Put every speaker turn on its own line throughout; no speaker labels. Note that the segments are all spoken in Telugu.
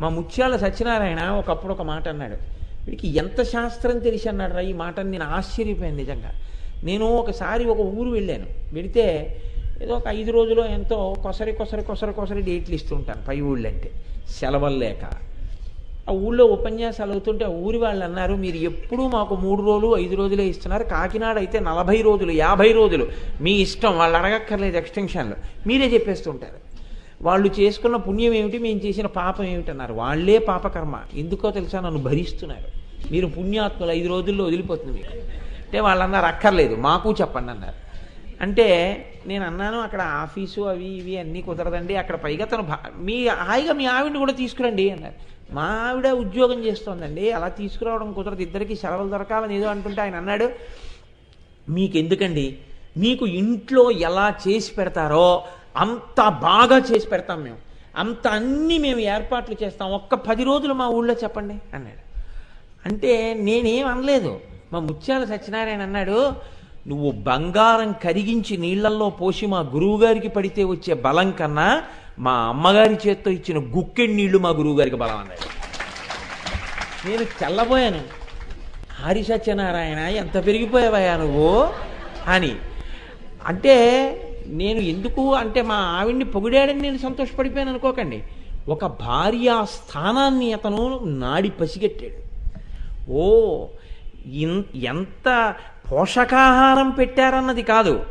మా ముత్యాల సత్యనారాయణ ఒకప్పుడు ఒక మాట అన్నాడు. వీడికి ఎంత శాస్త్రం తెలిసి అన్నాడు రా ఈ మాటని నేను ఆశ్చర్యపోయాను నిజంగా. నేను ఒకసారి ఒక ఊరు వెళ్ళాను. వెళితే ఏదో ఒక ఐదు రోజులు ఎంతో కొసరి కొసరి కొసరి కొసరి డేట్లు ఇస్తుంటాను పై ఊళ్ళు అంటే సెలవులు లేక. ఆ ఊళ్ళో ఉపన్యాసాలు అవుతుంటే ఆ ఊరి వాళ్ళు అన్నారు మీరు ఎప్పుడూ మాకు మూడు రోజులు ఐదు రోజులే ఇస్తున్నారు. కాకినాడ అయితే నలభై రోజులు యాభై రోజులు. మీ ఇష్టం వాళ్ళు అడగక్కర్లేదు ఎక్స్టెన్షన్లు. మీరే చెప్పేస్తుంటారు వాళ్ళు చేసుకున్న పుణ్యం ఏమిటి? మేము చేసిన పాపం ఏమిటి అన్నారు. వాళ్ళే పాపకర్మ. ఎందుకో తెలుసా? నన్ను భరిస్తున్నారు. మీరు పుణ్యాత్ములు ఐదు రోజుల్లో వదిలిపోతుంది మీకు. అంటే వాళ్ళందరూ అక్కర్లేదు. మాకు చెప్పండి అన్నారు. అంటే నేను అన్నాను అక్కడ ఆఫీసు అవి ఇవి అన్నీ కుదరదండి. అక్కడ పైగా తను భా- మీ హాయిగా మీ ఆవిడని కూడా తీసుకురండి అన్నారు. మా ఆవిడ ఉద్యోగం చేస్తోందండి. అలా తీసుకురావడం కుదరదు. ఇద్దరికి సెలవులు దొరకాలని ఏదో అంటుంటే ఆయన అన్నాడు మీకెందుకండి? మీకు ఇంట్లో ఎలా చేసి పెడతారో అంత బాగా చేసి పెడతాం మేము. అంత అన్నీ మేము ఏర్పాట్లు చేస్తాం. ఒక్క పది రోజులు మా ఊళ్ళో చెప్పండి అన్నాడు. అంటే నేనేం అనలేదు. మా ముత్యాల సత్యనారాయణ అన్నాడు నువ్వు బంగారం కరిగించి నీళ్ళల్లో పోసి మా గురువుగారికి పడితే వచ్చే బలం కన్నా మా అమ్మగారి చేత్తో ఇచ్చిన గుక్కెడి నీళ్ళు మా గురువుగారికి బలం అన్నాడు. నేను తెల్లబోయాను హరి సత్యనారాయణ ఎంత పెరిగిపోయావయ్యా నువ్వు? అని. అంటే నేను ఎందుకు అంటే మా ఆవిడ్ని పొగిడాడని నేను సంతోషపడిపోయాను అనుకోకండి. ఒక భార్య స్థానాన్ని అతను నాడి పసిగట్టాడు. ఓ ఇన్- ఎంత పోషకాహారం పెట్టారన్నది కాదు.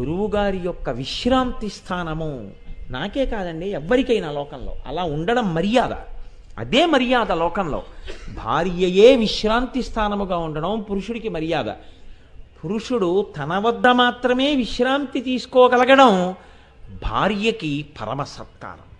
గురువుగారి యొక్క విశ్రాంతి స్థానము నాకే కాదండి ఎవ్వరికైనా లోకంలో. అలా ఉండడం మర్యాద. అదే మర్యాద లోకంలో. భార్యయే విశ్రాంతి స్థానముగా ఉండడం పురుషుడికి మర్యాద. పురుషుడు తన వద్ద మాత్రమే విశ్రాంతి తీసుకోగలగడం భార్యకి పరమ సత్కారం.